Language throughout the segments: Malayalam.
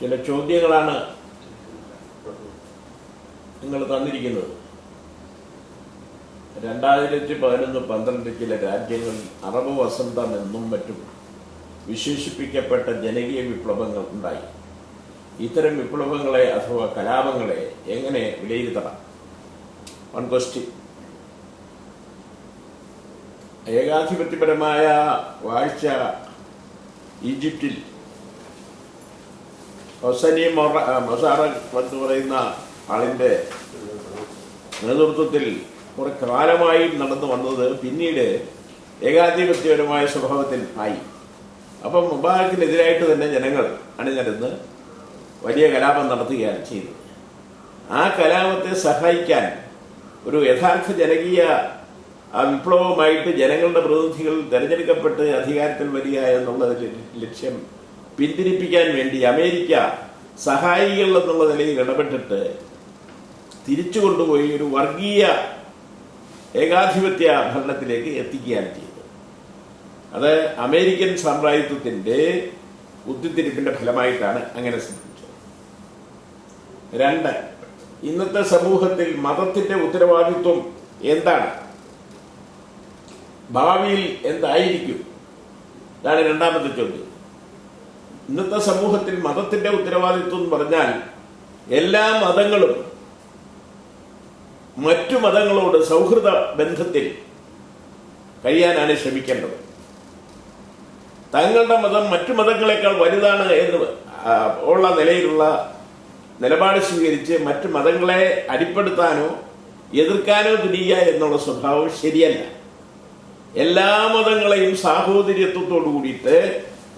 ചില ചോദ്യങ്ങളാണ് നിങ്ങൾ തന്നിരിക്കുന്നത്. രണ്ടായിരത്തി പതിനൊന്ന് പന്ത്രണ്ട് ചില രാജ്യങ്ങളിൽ അറബ് വസന്തം എന്നും മറ്റും വിശേഷിപ്പിക്കപ്പെട്ട ജനകീയ വിപ്ലവങ്ങൾ ഉണ്ടായി. ഇത്തരം വിപ്ലവങ്ങളെ അഥവാ കലാപങ്ങളെ എങ്ങനെ വിലയിരുത്തണം? വൺ ക്വസ്റ്റ്യൻ ഏകാധിപത്യപരമായ വാഴ്ച ഈജിപ്തിൽ ഹൊസനി മൊറ മൊസാറക് എന്ന് പറയുന്ന ആളിന്റെ നേതൃത്വത്തിൽ കുറെ കാലമായി നടന്നു വന്നത് പിന്നീട് ഏകാധിപത്യപരമായ സ്വഭാവത്തിൽ ആയി. അപ്പം മുബാറക്കിനെതിരായിട്ട് തന്നെ ജനങ്ങൾ അണിനിരന്ന് വലിയ കലാപം നടത്തുകയാണ് ചെയ്തത്. ആ കലാപത്തെ സഹായിക്കാൻ ഒരു യഥാർത്ഥ ജനകീയ വിപ്ലവമായിട്ട് ജനങ്ങളുടെ പ്രതിനിധികൾ തെരഞ്ഞെടുക്കപ്പെട്ട് അധികാരത്തിൽ വരിക എന്നുള്ളത് ലക്ഷ്യം പിന്തിരിപ്പിക്കാൻ വേണ്ടി അമേരിക്ക സഹായികൾ എന്നുള്ള നിലയിൽ ഇടപെട്ടിട്ട് തിരിച്ചു കൊണ്ടുപോയി ഒരു വർഗീയ ഏകാധിപത്യ ഭരണത്തിലേക്ക് എത്തിക്കുകയാണ് ചെയ്തത്. അത് അമേരിക്കൻ സാമ്രാജ്യത്വത്തിന്റെ ബുദ്ധിത്തിരിപ്പിന്റെ ഫലമായിട്ടാണ് അങ്ങനെ സംഭവിച്ചത്. രണ്ട് ഇന്നത്തെ സമൂഹത്തിൽ മതത്തിന്റെ ഉത്തരവാദിത്വം എന്താണ്? ഭാവിയിൽ എന്തായിരിക്കും? ഇതാണ് രണ്ടാമത്തെ ചോദ്യം. ഇന്നത്തെ സമൂഹത്തിൽ മതത്തിന്റെ ഉത്തരവാദിത്വം എന്ന് പറഞ്ഞാൽ എല്ലാ മതങ്ങളും മറ്റു മതങ്ങളോട് സൗഹൃദ ബന്ധത്തിൽ കഴിയാനാണ് ശ്രമിക്കേണ്ടത്. തങ്ങളുടെ മതം മറ്റു മതങ്ങളെക്കാൾ വലുതാണ് എന്ന് ഉള്ള നിലയിലുള്ള നിലപാട് സ്വീകരിച്ച് മറ്റു മതങ്ങളെ അടിപ്പെടുത്താനോ എതിർക്കാനോ തിരിയുക എന്നുള്ള സ്വഭാവം ശരിയല്ല. എല്ലാ മതങ്ങളെയും സാഹോദര്യത്വത്തോടു കൂടിയിട്ട്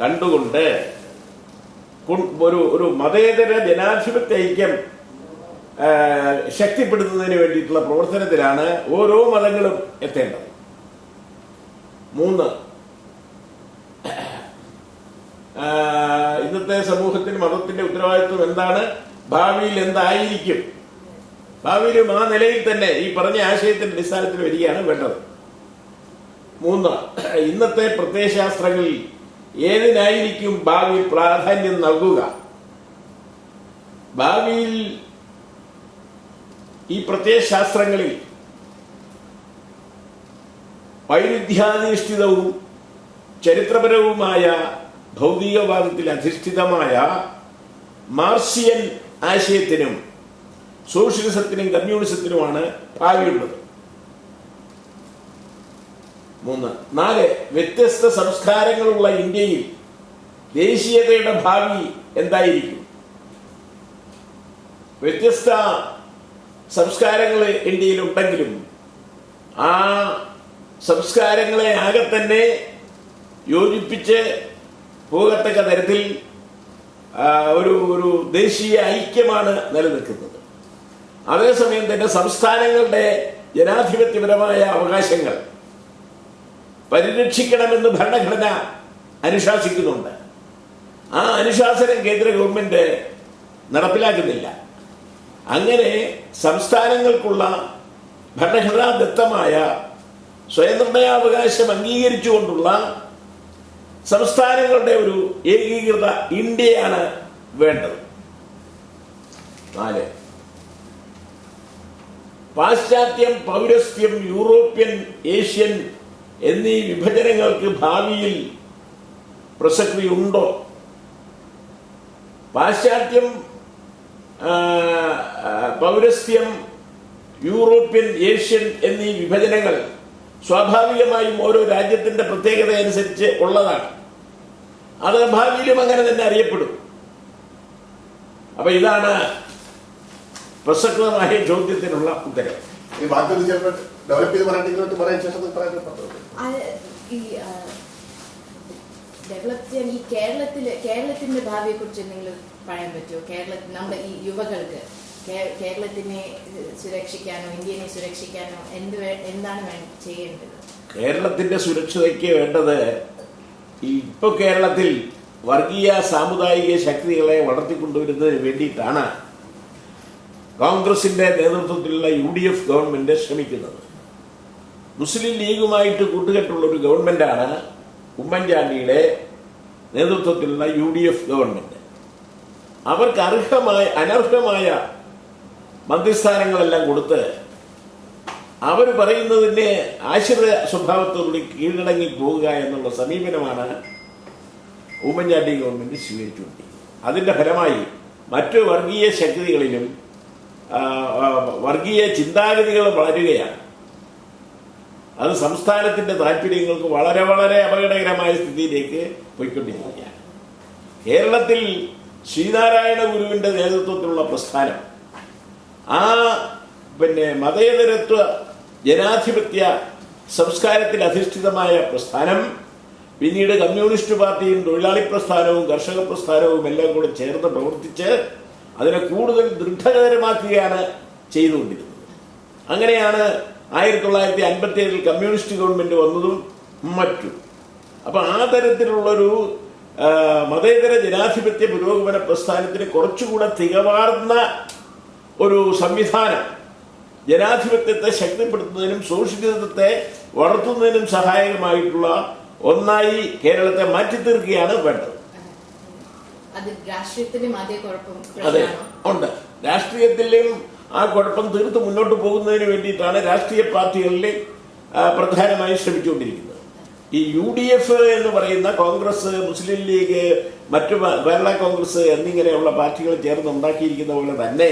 കണ്ടുകൊണ്ട് ഒരു ഒരു മതേതര ജനാധിപത്യ ഐക്യം ശക്തിപ്പെടുത്തുന്നതിന് വേണ്ടിയിട്ടുള്ള പ്രവർത്തനത്തിലാണ് ഓരോ മതങ്ങളും എത്തേണ്ടത്. മൂന്ന് ഇന്നത്തെ സമൂഹത്തിന് മതത്തിന്റെ ഉത്തരവാദിത്വം എന്താണ്? ഭാവിയിൽ എന്തായിരിക്കും? ഭാവിയിലും ആ നിലയിൽ തന്നെ ഈ പറഞ്ഞ ആശയത്തിന്റെ അടിസ്ഥാനത്തിൽ വരികയാണ് വേണ്ടത്. മൂന്ന് ഇന്നത്തെ പ്രത്യയശാസ്ത്രങ്ങളിൽ ഏതിനായിരിക്കും ഭാവി പ്രാധാന്യം നൽകുക? ഭാവിയിൽ ഈ പ്രത്യയശാസ്ത്രങ്ങളിൽ വൈരുദ്ധ്യാധിഷ്ഠിതവും ചരിത്രപരവുമായ ഭൗതികവാദത്തിൽ അധിഷ്ഠിതമായ മാർസിയൻ ആശയത്തിനും സോഷ്യലിസത്തിനും കമ്മ്യൂണിസത്തിനുമാണ് ഭാവിയുള്ളത് മൂന്ന്. നാല് വ്യത്യസ്ത സംസ്കാരങ്ങളുള്ള ഇന്ത്യയിൽ ദേശീയതയുടെ ഭാവി എന്തായിരിക്കും? വ്യത്യസ്ത സംസ്കാരങ്ങൾ ഇന്ത്യയിൽ ഉണ്ടെങ്കിലും ആ സംസ്കാരങ്ങളെ ആകെ തന്നെ യോജിപ്പിച്ച് പോകത്തക്ക തരത്തിൽ ഒരു ഒരു ദേശീയ ഐക്യമാണ് നിലനിൽക്കുന്നത്. അതേസമയം തന്നെ സംസ്ഥാനങ്ങളുടെ ജനാധിപത്യപരമായ അവകാശങ്ങൾ പരിരക്ഷിക്കണമെന്ന് ഭരണഘടന അനുശാസിക്കുന്നുണ്ട്. ആ അനുശാസനം കേന്ദ്ര ഗവൺമെന്റ് നടപ്പിലാക്കുന്നില്ല. അങ്ങനെ സംസ്ഥാനങ്ങൾക്കുള്ള ഭരണഘടനാദത്തമായ സ്വയംനിർണയാവകാശം അംഗീകരിച്ചുകൊണ്ടുള്ള സംസ്ഥാനങ്ങളുടെ ഒരു ഏകീകൃത ഇന്ത്യയാണ് വേണ്ടത്. നാല്. പാശ്ചാത്യം പൗരസ്ത്യം യൂറോപ്യൻ ഏഷ്യൻ എന്നീ വിഭജനങ്ങൾക്ക് ഭാവിയിൽ പ്രസക്തി ഉണ്ടോ പാശ്ചാത്യം പൗരസ്ത്യം യൂറോപ്യൻ ഏഷ്യൻ എന്നീ വിഭജനങ്ങൾ സ്വാഭാവികമായും ഓരോ രാജ്യത്തിന്റെ പ്രത്യേകത അനുസരിച്ച് ഉള്ളതാണ്. അത് ഭാവിയിലും അങ്ങനെ തന്നെ അറിയപ്പെടും. അപ്പൊ ഇതാണ് പ്രസക്തമായ ചോദ്യത്തിനുള്ള ഉത്തരം. ഈ ചിലപ്പോൾ ഡെവലപ്പ് ചെയ്ത് പറയാൻ ശേഷം പറയാൻ ഡെവലപ്പ് ചെയ്യാൻ ഈ കേരളത്തിൽ കേരളത്തിന്റെ ഭാവിയെ കുറിച്ച് എന്തെങ്കിലും പറയാൻ പറ്റുമോ? കേരളത്തിൽ നമ്മുടെ ഈ യുവകൾക്ക് കേരളത്തിനെ സുരക്ഷിക്കാനോ ഇന്ത്യനെ സുരക്ഷിക്കാനോ എന്ത് എന്താണ് ചെയ്യേണ്ടത്? കേരളത്തിന്റെ സുരക്ഷതയ്ക്ക് വേണ്ടത് ഈ ഇപ്പൊ കേരളത്തിൽ വർഗീയ സാമുദായിക ശക്തികളെ വളർത്തിക്കൊണ്ടുവരുന്നതിന് വേണ്ടിയിട്ടാണ് കോൺഗ്രസിന്റെ നേതൃത്വത്തിലുള്ള യു ഡി എഫ് ഗവൺമെന്റ് ശ്രമിക്കുന്നത്. മുസ്ലിം ലീഗുമായിട്ട് കൂട്ടുകെട്ടുള്ള ഒരു ഗവൺമെന്റാണ് ഉമ്മൻചാണ്ടിയുടെ നേതൃത്വത്തിലുള്ള യു ഡി എഫ് ഗവൺമെന്റ്. അവർക്ക് അർഹമായ അനർഹമായ മന്ത്രിസ്ഥാനങ്ങളെല്ലാം കൊടുത്ത് അവർ പറയുന്നതിന്റെ ആശ്രിത സ്വഭാവത്തോടുകൂടി കീഴടങ്ങി പോവുക എന്നുള്ള സമീപനമാണ് ഉമ്മൻചാണ്ടി ഗവൺമെന്റ് സ്വീകരിച്ചുകൊണ്ടിരിക്കുന്നത്. അതിന്റെ ഫലമായി മറ്റു വർഗീയ ശക്തികളിലും വർഗീയ ചിന്താഗതികൾ വളരുകയാണ്. അത് സംസ്ഥാനത്തിന്റെ താല്പര്യങ്ങൾക്ക് വളരെ വളരെ അപകടകരമായ സ്ഥിതിയിലേക്ക് പോയിക്കൊണ്ടിരിക്കുകയാണ്. കേരളത്തിൽ ശ്രീനാരായണ ഗുരുവിന്റെ നേതൃത്വത്തിലുള്ള പ്രസ്ഥാനം ആ പിന്നെ മതേതരത്വ ജനാധിപത്യ സംസ്കാരത്തിൽ അധിഷ്ഠിതമായ പ്രസ്ഥാനം പിന്നീട് കമ്മ്യൂണിസ്റ്റ് പാർട്ടിയും തൊഴിലാളി പ്രസ്ഥാനവും കർഷക പ്രസ്ഥാനവും എല്ലാം കൂടെ ചേർന്ന് പ്രവർത്തിച്ച് അതിനെ കൂടുതൽ ദൃഢകരമാക്കുകയാണ് ചെയ്തുകൊണ്ടിരുന്നത്. അങ്ങനെയാണ് ആയിരത്തി തൊള്ളായിരത്തി അൻപത്തി ഏഴിൽ കമ്മ്യൂണിസ്റ്റ് ഗവൺമെന്റ് വന്നതും മറ്റും. അപ്പോൾ ആ തരത്തിലുള്ളൊരു മതേതര ജനാധിപത്യ പുരോഗമന പ്രസ്ഥാനത്തിന് കുറച്ചുകൂടെ തികവാർന്ന ഒരു സംവിധാനം ജനാധിപത്യത്തെ ശക്തിപ്പെടുത്തുന്നതിനും സോഷ്യലിസത്തെ വളർത്തുന്നതിനും സഹായകമായിട്ടുള്ള ഒന്നായി കേരളത്തെ മാറ്റി തീർക്കുകയാണ് വേണ്ടത്. അത് ഉണ്ട്. രാഷ്ട്രീയത്തിലും ആ കുഴപ്പം തീർത്ത് മുന്നോട്ട് പോകുന്നതിന് വേണ്ടിയിട്ടാണ് രാഷ്ട്രീയ പാർട്ടികളിലെ പ്രധാനമായും ശ്രമിച്ചുകൊണ്ടിരിക്കുന്നത്. ഈ യു ഡി എഫ് എന്ന് പറയുന്ന കോൺഗ്രസ് മുസ്ലിം ലീഗ് മറ്റു കേരള കോൺഗ്രസ് എന്നിങ്ങനെയുള്ള പാർട്ടികൾ ചേർന്ന് ഉണ്ടാക്കിയിരിക്കുന്ന പോലെ തന്നെ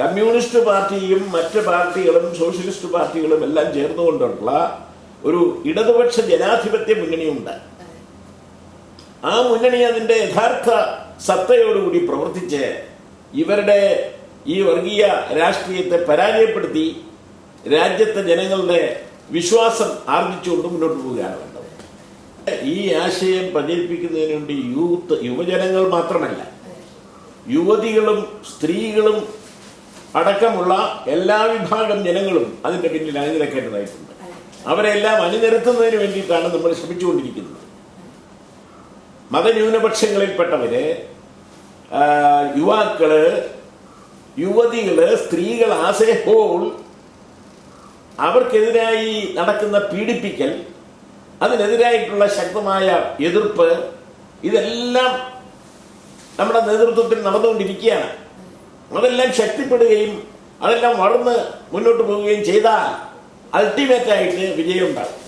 കമ്മ്യൂണിസ്റ്റ് പാർട്ടിയും മറ്റ് പാർട്ടികളും സോഷ്യലിസ്റ്റ് പാർട്ടികളും എല്ലാം ചേർന്നുകൊണ്ടുള്ള ഒരു ഇടതുപക്ഷ ജനാധിപത്യ മുന്നണിയുണ്ട്. ആ മുന്നണി അതിന്റെ യഥാർത്ഥ സത്തയോടുകൂടി പ്രവർത്തിച്ച് ഇവരുടെ ഈ വർഗീയ രാഷ്ട്രീയത്തെ പരാജയപ്പെടുത്തി രാജ്യത്തെ ജനങ്ങളുടെ വിശ്വാസം ആർജിച്ചുകൊണ്ട് മുന്നോട്ട് പോവുകയാണ് വേണ്ടത്. ഈ ആശയം പ്രചരിപ്പിക്കുന്നതിന് വേണ്ടി യൂത്ത് യുവജനങ്ങൾ മാത്രമല്ല യുവതികളും സ്ത്രീകളും അടക്കമുള്ള എല്ലാ വിഭാഗം ജനങ്ങളും അതിന്റെ പിന്നിൽ അണിനിരക്കേണ്ടതായിട്ടുണ്ട്. അവരെല്ലാം അണിനിരത്തുന്നതിന് വേണ്ടിയിട്ടാണ് നമ്മൾ ശ്രമിച്ചുകൊണ്ടിരിക്കുന്നത്. മതന്യൂനപക്ഷങ്ങളിൽപ്പെട്ടവര് യുവാക്കൾ യുവതികൾ സ്ത്രീകൾ ആസ് ഹോൾ അവർക്കെതിരായി നടക്കുന്ന പീഡിപ്പിക്കൽ അതിനെതിരായിട്ടുള്ള ശക്തമായ എതിർപ്പ് ഇതെല്ലാം നമ്മുടെ നേതൃത്വത്തിൽ നടന്നുകൊണ്ടിരിക്കുകയാണ്. അതെല്ലാം ശക്തിപ്പെടുകയും അതെല്ലാം വളർന്ന് മുന്നോട്ട് പോവുകയും ചെയ്താൽ അൾട്ടിമേറ്റായിട്ട് വിജയം ഉണ്ടാകും